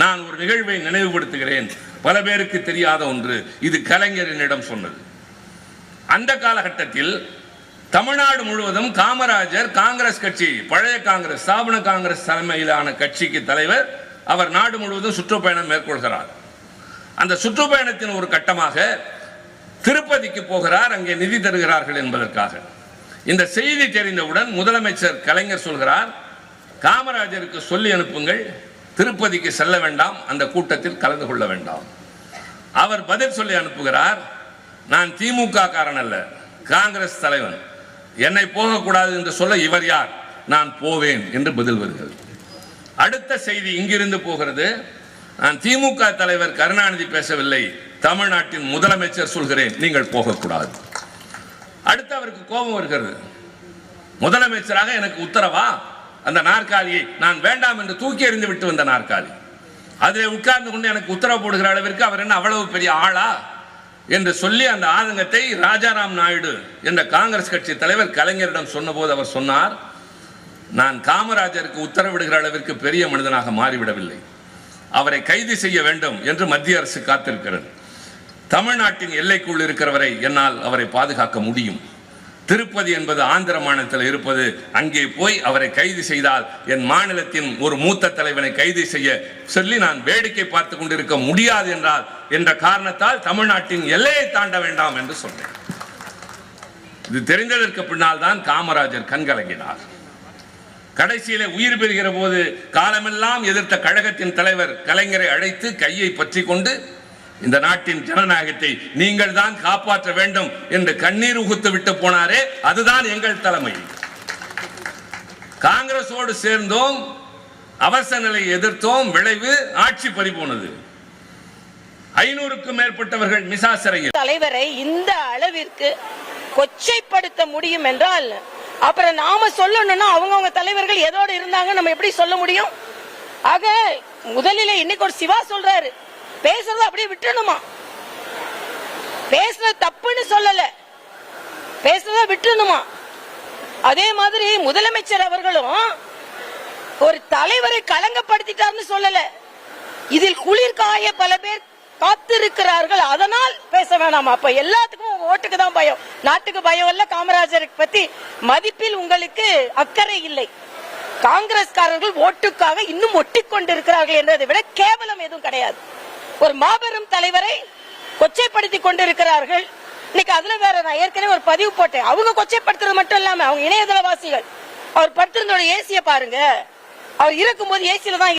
நான் ஒரு நிகழ்வை நினைவுபடுத்துகிறேன். பல பேருக்கு தெரியாத ஒன்று இது கலைஞரினிடம் சொன்னது. அந்த காலகட்டத்தில் தமிழ்நாடு முழுவதும் காமராஜர் காங்கிரஸ் கட்சி பழைய காங்கிரஸ் ஸ்தாபன காங்கிரஸ் தலைமையிலான கட்சிக்கு தலைவர் அவர் நாடு முழுவதும் சுற்றுப்பயணம் மேற்கொள்கிறார். அந்த சுற்றுப்பயணத்தின் ஒரு கட்டமாக திருப்பதிக்கு போகிறார் அங்கே நிதி தருகிறார்கள் என்பதற்காக. இந்த செய்தி தெரிந்தவுடன் முதலமைச்சர் கலைஞர் சொல்கிறார் காமராஜருக்கு சொல்லி அனுப்புங்கள் திருப்பதிக்கு செல்ல வேண்டாம் அந்த கூட்டத்தில் கலந்து கொள்ள வேண்டாம். அவர் பதில் சொல்லி அனுப்புகிறார் நான் திமுக காரன் அல்ல காங்கிரஸ் தலைவன். என்னை போகக்கூடாது என்று சொல்ல இவர் யார்? நான் போவேன் என்று பதில் வருகிறது. அடுத்த செய்தி இங்கிருந்து போகிறது. நான் திமுக தலைவர் கருணாநிதி பேசவில்லை தமிழ்நாட்டின் முதலமைச்சர் சொல்கிறேன் நீங்கள் போகக்கூடாது. அடுத்து அவருக்கு கோபம் வருகிறது. முதலமைச்சராக எனக்கு உத்தரவா? அந்த நாற்காலியை நான் வேண்டாம் என்று தூக்கி எறிந்து விட்டு வந்த நாற்காலி. அதில் உட்கார்ந்து கொண்டு எனக்கு உத்தரவு போடுகிற அளவிற்கு அவர் என்ன அவ்வளவு பெரிய ஆளா என்று சொல்லி அந்த ஆதங்கத்தை ராஜாராம் நாயுடு என்ற காங்கிரஸ் கட்சி தலைவர் கலைஞரிடம் சொன்னபோது அவர் சொன்னார் நான் காமராஜருக்கு உத்தரவிடுகிற அளவிற்கு பெரிய மனிதனாக மாறிவிடவில்லை. அவரை கைது செய்ய வேண்டும் என்று மத்திய அரசு காத்திருக்கிறது. தமிழ்நாட்டின் எல்லைக்குள் இருக்கிறவரை என்னால் அவரை பாதுகாக்க முடியும். திருப்பதி என்பது ஆந்திர மாநிலத்தில் இருப்பது. அங்கே போய் அவரை கைது செய்தால் என் மாநிலத்தின் ஒரு மூத்த தலைவனை கைது செய்ய சொல்லி நான் வேடிக்கை பார்த்து கொண்டிருக்க முடியாது என்றால் என்ற காரணத்தால் தமிழ்நாட்டின் எல்லையை தாண்ட வேண்டாம் என்று சொன்னேன். இது தெரிந்ததற்கு பின்னால் தான் காமராஜர் கண்கலங்கினார். கடைசியிலே உயிர் பெறுகிற போது காலமெல்லாம் எதிர்த்த கழகத்தின் தலைவர் கலைஞரை அழைத்து கையை பற்றி கொண்டு இந்த நாட்டின் ஜனநாயகத்தை நீங்கள் தான் காப்பாற்ற வேண்டும் என்று கண்ணீர் உகுத்து விட்டு போனாரே அதுதான் எங்கள் தலைமை. காங்கிரஸோடு சேர்ந்தோம் அவசர நிலையை எதிர்த்தோம் விளைவு ஆட்சி பறிபோனது. ஐநூறுக்கும் மேற்பட்டவர்கள் மிசா சிறையில். தலைவரை இந்த அளவிற்கு கொச்சைப்படுத்த முடியும் என்றால் அப்புறம் நாம சொல்லணும்னா அவங்கவங்க தலைவர்கள் எதோடு இருந்தாங்க நம்ம எப்படி சொல்ல முடியும்? ஆக முதலில் இன்னைக்கு ஒரு சிவா சொல்றாரு. பேசுறத அப்படியே விட்டுணுமா பேசுறது தப்புன்னு சொல்லல. பேசுறத விட்டுணுமா அதே மாதிரி முதலமைச்சர் அவர்களும் ஒரு தலைவரை களங்கப்படுத்திட்டார்னு சொல்லல. இதில் குளிர் காய பல பேர் காத்திருக்கிறார்கள். அதனால் பேச வேணாம்? அப்ப எல்லாத்துக்கும் உங்க ஓட்டுக்கு தான் பயம். நாட்டுக்கு பயம் இல்ல காமராஜருக்கு பத்தி மதிப்பில் உங்களுக்கு அக்கறை இல்லை. காங்கிரஸ்காரர்கள் ஓட்டுக்காக இன்னும் ஒட்டி கொண்டிருக்கிறார்கள் என்றதை விட கேவலம் எதுவும் கிடையாது. ஒரு மாபெரும் தலைவரை கொச்சைப்படுத்தி கொண்டிருக்கிறார்கள். இன்னைக்கு அதுல வேற நான் ஏற்கனவே ஒரு பதிவு போட்டேன். அவங்க கொச்சைப்படுத்துறது மட்டும் இல்லாம அவங்க இணையதளவாசிகள் அவர் படுத்திருந்தோட ஏசிய பாருங்க. அவர் இருக்கும்போது ஏசியில தான்